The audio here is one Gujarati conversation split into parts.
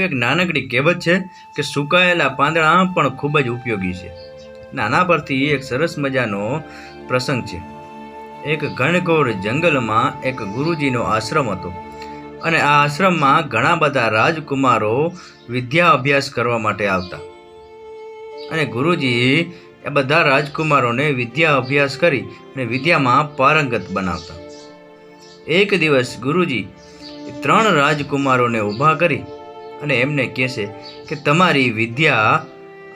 એક નાનકડી કહેવત છે કે સુકાયેલા પાંદડા પણ ખૂબ જ ઉપયોગી છે. નાના પરથી એક સરસ મજાનો પ્રસંગ છે. એક ઘનઘોર જંગલમાં એક ગુરુજીનો આશ્રમ હતો અને આ આશ્રમમાં ઘણા બધા રાજકુમારો વિદ્યા અભ્યાસ કરવા માટે આવતા. અને ગુરુજી એ બધા રાજકુમારોને વિદ્યા અભ્યાસ કરી અને વિદ્યામાં પારંગત બનાવતા. એક દિવસ ગુરુજી ત્રણ રાજકુમારોને ઊભા કરી અને એમને કહેશે કે તમારી વિદ્યા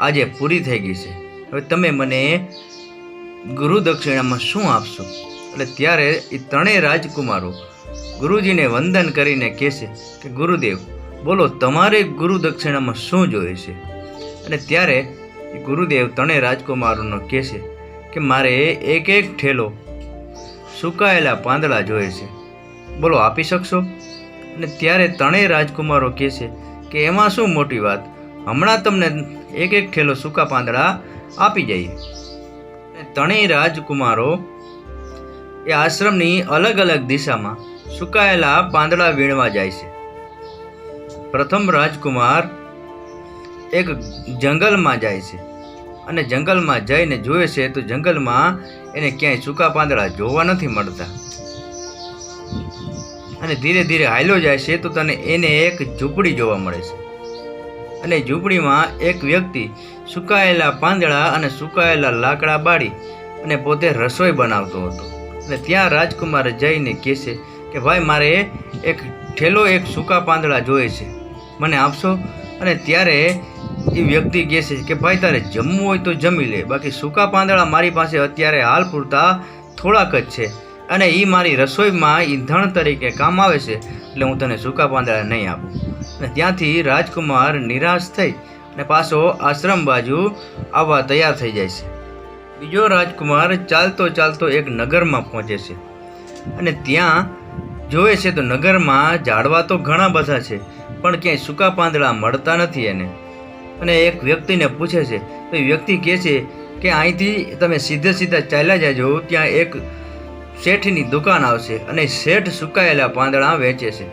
આજે પૂરી થઈ ગઈ છે. હવે તમે મને ગુરુ દક્ષિણામાં શું આપશો? એટલે ત્યારે એ ત્રણેય રાજકુમારો ગુરુજીને વંદન કરીને કહેશે કે, ગુરુદેવ, બોલો, તમારે ગુરુ દક્ષિણામાં શું જોઈએ છે? અને ત્યારે ગુરુદેવ ત્રણેય રાજકુમારોનો કહેશે કે, મારે એક એક ઠેલો સુકાયેલા પાંદડા જોઈએ છે. બોલો, આપી શકશો? અને ત્યારે ત્રણેય રાજકુમારો કહેશે કે એમાં શું મોટી વાત? હમણાં તમને એક એક ઠેલો સૂકા પાંદડા આપી જઈએ. ત્રણેય રાજકુમારો એ આશ્રમની અલગ અલગ દિશામાં સુકાયેલા પાંદડા વીણવા જાય છે. પ્રથમ રાજકુમાર એક જંગલમાં જાય છે અને જંગલમાં જઈને જોવે છે તો જંગલમાં એને ક્યાંય સૂકા પાંદડા જોવા નથી મળતા. અને ધીરે ધીરે હાલ્યો જાય છે, તો તને એને એક ઝૂંપડી જોવા મળે છે. અને ઝૂંપડીમાં એક વ્યક્તિ સુકાયેલા પાંદડા અને સુકાયેલા લાકડા બાળી અને પોતે રસોઈ બનાવતો હતો. અને ત્યાં રાજકુમાર જઈને કહેશે કે, ભાઈ, મારે એક ઠેલો એક સૂકા પાંદડા જોઈએ છે. મને આપશો? અને ત્યારે એ વ્યક્તિ કહેશે કે, ભાઈ, તારે જમવું હોય તો જમી લે. બાકી સૂકા પાંદડા મારી પાસે અત્યારે હાલ પૂરતા થોડાક જ છે. અને એ મારી રસોઈમાં ઈંધણ તરીકે કામ આવે છે, એટલે હું તને સૂકા પાંદડા નહીં આપું. અને ત્યાંથી રાજકુમાર નિરાશ થઈ અને પાછો આશ્રમ બાજુ આવવા તૈયાર થઈ જાય છે. બીજો રાજકુમાર ચાલતો ચાલતો એક નગરમાં પહોંચે છે. અને ત્યાં જોવે છે તો નગરમાં ઝાડવા તો ઘણા બધા છે, પણ ક્યાંય સૂકા પાંદડા મળતા નથી એને. અને એક વ્યક્તિને પૂછે છે, તો એ વ્યક્તિ કહે છે કે અહીંથી તમે સીધે સીધા ચાલ્યા જાજો, ત્યાં એક શેઠની દુકાન આવશે અને શેઠ સુકાયેલા પાંદડા વેચે છે.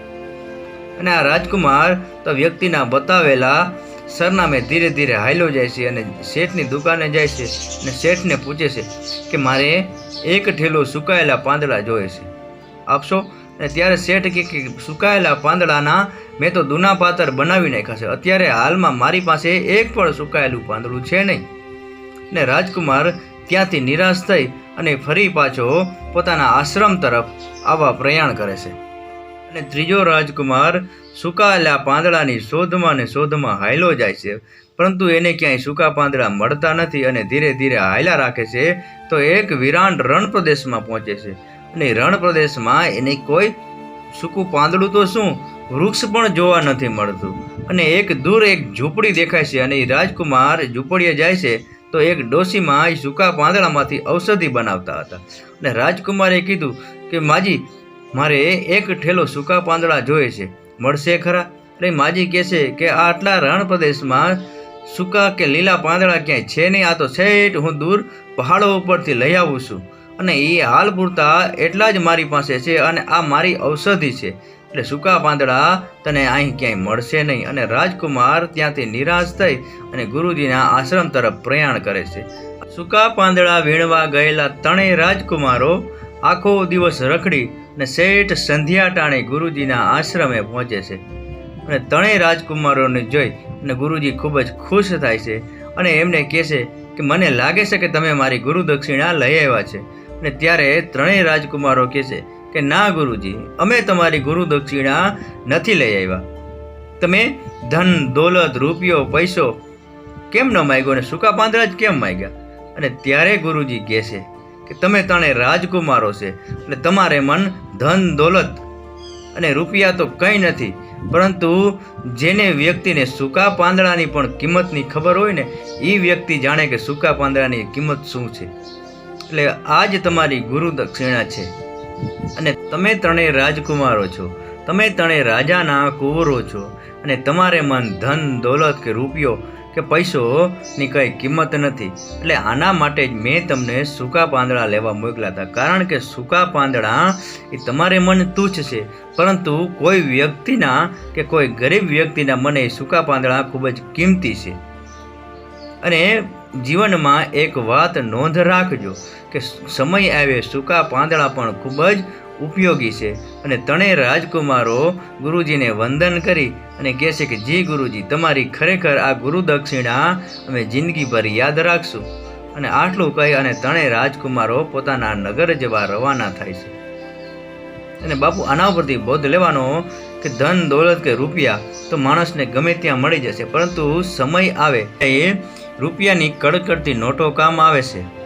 અને આ રાજકુમાર તો વ્યક્તિના બતાવેલા સરનામે ધીરે ધીરે હાલ્યો જાય છે અને શેઠની દુકાને જાય છે અને શેઠને પૂછે છે કે મારે એક ઠેલો સુકાયેલા પાંદડા જોઈએ છે. આપશો? અને ત્યારે શેઠ કે સુકાયેલા પાંદડાના મેં તો દૂના પાતર બનાવી નાખ્યા છે. અત્યારે હાલમાં મારી પાસે એક પણ સુકાયેલું પાંદડું છે નહીં. ને રાજકુમાર ત્યાંથી નિરાશ થઈ અને ફરી પાછો પોતાના આશ્રમ તરફ આવવા પ્રયાણ કરે છે. અને ત્રીજો રાજકુમાર સુકાયેલા પાંદડાની શોધમાં ને શોધમાં હાયલો જાય છે. પરંતુ એને ક્યાંય સૂકા પાંદડા મળતા નથી અને ધીરે ધીરે હાયલા રાખે છે તો એક વિરાન રણ પ્રદેશમાં પહોંચે છે. અને રણ પ્રદેશમાં એને કોઈ સૂકું પાંદડું તો શું? વૃક્ષ પણ જોવા નથી મળતું. અને એક દૂર એક ઝૂંપડી દેખાય છે અને રાજકુમાર ઝૂંપડીએ જાય છે તો એક ડોશીમાં એ સૂકા પાંદડામાંથી ઔષધિ બનાવતા હતા. અને રાજકુમારે કીધું કે, માજી, મારે એક ઠેલો સૂકા પાંદડા જોઈએ છે. મળશે ખરા? એટલે માજી કહેશે કે આ આટલા રણ પ્રદેશમાં સૂકા કે લીલા પાંદડા ક્યાંય છે નહીં. આ તો છેટ હું દૂર પહાડો ઉપરથી લઈ આવું છું. અને એ હાલ પૂરતા એટલા જ મારી પાસે છે અને આ મારી ઔષધિ છે. એટલે સૂકા પાંદડા તને અહીં ક્યાંય મળશે નહીં. અને રાજકુમાર ત્યાંથી નિરાશ થઈ અને ગુરુજીના આશ્રમ તરફ પ્રયાણ કરે છે. સૂકા પાંદડા વીણવા ગયેલા ત્રણેય રાજકુમારો આખો દિવસ રખડી અને શેઠ સંધ્યા ટાણે ગુરુજીના આશ્રમે પહોંચે છે. અને ત્રણેય રાજકુમારોને જોઈ અને ગુરુજી ખૂબ જ ખુશ થાય છે અને એમને કહેશે કે, મને લાગે છે કે તમે મારી ગુરુદક્ષિણા લઈ આવ્યા છે. અને ત્યારે ત્રણેય રાજકુમારો કહેશે કે ના ગુરુજી, અમે તમારી ગુરુ દક્ષિણા નથી લઈ આવ્યા. તમે ધન, દોલત, રૂપિયો, પૈસો કેમ ન માગ્યો અને સૂકા પાંદડા જ કેમ માગ્યા? અને ત્યારે ગુરુજી કહેશે કે તમે તણે રાજકુમારો છે એટલે તમારે મન ધન, દોલત અને રૂપિયા તો કંઈ નથી, પરંતુ જેને વ્યક્તિને સૂકા પાંદડાની પણ કિંમતની ખબર હોય ને એ વ્યક્તિ જાણે કે સૂકા પાંદડાની કિંમત શું છે. એટલે આ જ તમારી ગુરુ દક્ષિણા છે. અને તમે ત્રણેય રાજકુમારો છો. તમે ત્રણેય રાજાના કુંવરો છો. અને તમારે મન ધન દોલત કે રૂપિયો કે પૈસોની કંઈ કિંમત નથી. એટલે આના માટે જ મેં તમને સૂકા પાંદડા લેવા મોકલ્યા હતા. કારણ કે સૂકા પાંદડા એ તમારે મન તુચ્છ છે. પરંતુ કોઈ વ્યક્તિના કે કોઈ ગરીબ વ્યક્તિના મને સૂકા પાંદડા ખૂબ જ કિંમતી છે. અને જીવનમાં એક વાત નોંધ રાખજો કે સમય આવે, સૂકા પાંદડા પણ ખૂબ જ ઉપયોગી છે. અને ત્રણેય રાજકુમારો ગુરુજીને વંદન કરી અને કહે છે કે, જી ગુરુજી, તમારી ખરેખર આ ગુરુ દક્ષિણા અમે જિંદગીભર યાદ રાખશું. અને આટલું કહી અને ત્રણેય રાજકુમારો પોતાના નગર જવા રવાના થાય છે. અને બાપુ, આના ઉપરથી બોધ લેવાનો કે ધન દોલત કે રૂપિયા તો માણસને ગમે ત્યાં મળી જશે, પરંતુ સમય આવે એ રૂપિયાની કડકડતી નોટો કામ આવે છે.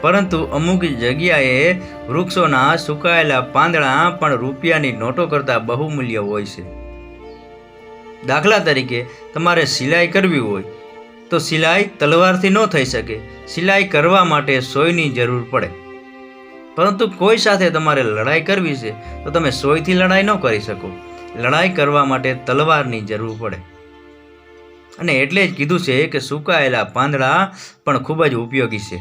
પરંતુ અમુક જગ્યાએ વૃક્ષોના સુકાયેલા પાંદડા પણ રૂપિયાની નોટો કરતાં બહુમૂલ્ય હોય છે. દાખલા તરીકે, તમારે સિલાઈ કરવી હોય, તો સિલાઈ તલવારથી ન થઈ શકે. સિલાઈ કરવા માટે સોયની જરૂર પડે. પરંતુ કોઈ સાથે તમારે લડાઈ કરવી છે, તો તમે સોયથી લડાઈ ન કરી શકો. લડાઈ કરવા માટે તલવારની જરૂર પડે. અને એટલે જ કીધું છે કે સુકાયેલા પાંદડા પણ ખૂબ જ ઉપયોગી છે.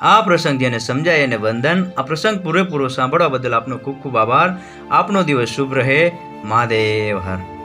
આ પ્રસંગ જેને સમજાય અને વંદન. આ પ્રસંગ પૂરેપૂરો સાંભળવા બદલ આપનો ખૂબ ખૂબ આભાર. આપનો દિવસ શુભ રહે. મહાદેવ. હર.